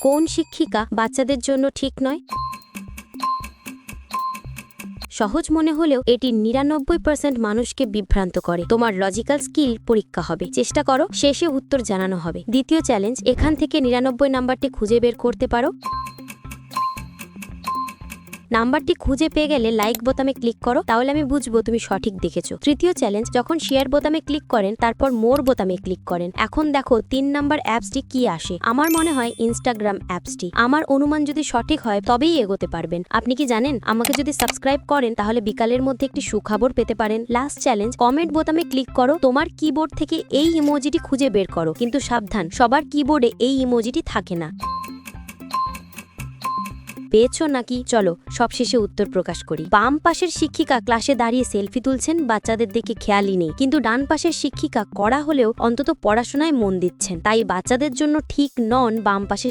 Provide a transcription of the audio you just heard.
কোন শিক্ষিকা বাচ্চাদের জন্য ঠিক নয়? সহজ মনে হলেও এটি নিরানব্বই পার্সেন্ট মানুষকে বিভ্রান্ত করে। তোমার লজিক্যাল স্কিল পরীক্ষা হবে। চেষ্টা করো, শেষে উত্তর জানানো হবে। দ্বিতীয় চ্যালেঞ্জ এখান থেকে নিরানব্বই নাম্বারটি খুঁজে বের করতে পারো। নাম্বারটি খুঁজে পেয়ে গেলে লাইক বোতামে ক্লিক করো, তাহলে আমি বুঝব তুমি সঠিক দেখেছ। তৃতীয় চ্যালেঞ্জ যখন শেয়ার বোতামে ক্লিক করেন, তারপর মোর বোতামে ক্লিক করেন। এখন দেখো, তিন নাম্বার অ্যাপসটি কি আসে? আমার মনে হয় ইনস্টাগ্রাম অ্যাপসটি আমার অনুমান যদি সঠিক হয়, তবেই এগোতে পারবেন। আপনি কি জানেন? আমাকে যদি সাবস্ক্রাইব করেন, তাহলে বিকালের মধ্যে একটি সুখবর পেতে পারেন। লাস্ট চ্যালেঞ্জ কমেন্ট বোতামে ক্লিক করো, তোমার কিবোর্ড থেকে এই ইমোজিটি খুঁজে বের করো। কিন্তু সাবধান, সবার কিবোর্ডে এই ইমোজিটি থাকে না। পেয়েছ নাকি? চলো, সবশেষে উত্তর প্রকাশ করি। বাম পাশের শিক্ষিকা ক্লাসে দাঁড়িয়ে সেলফি তুলছেন, বাচ্চাদের দেখে খেয়ালই নেই। কিন্তু ডান পাশের শিক্ষিকা করা হলেও অন্তত পড়াশোনায় মন দিচ্ছেন। তাই বাচ্চাদের জন্য ঠিক নন বাম পাশের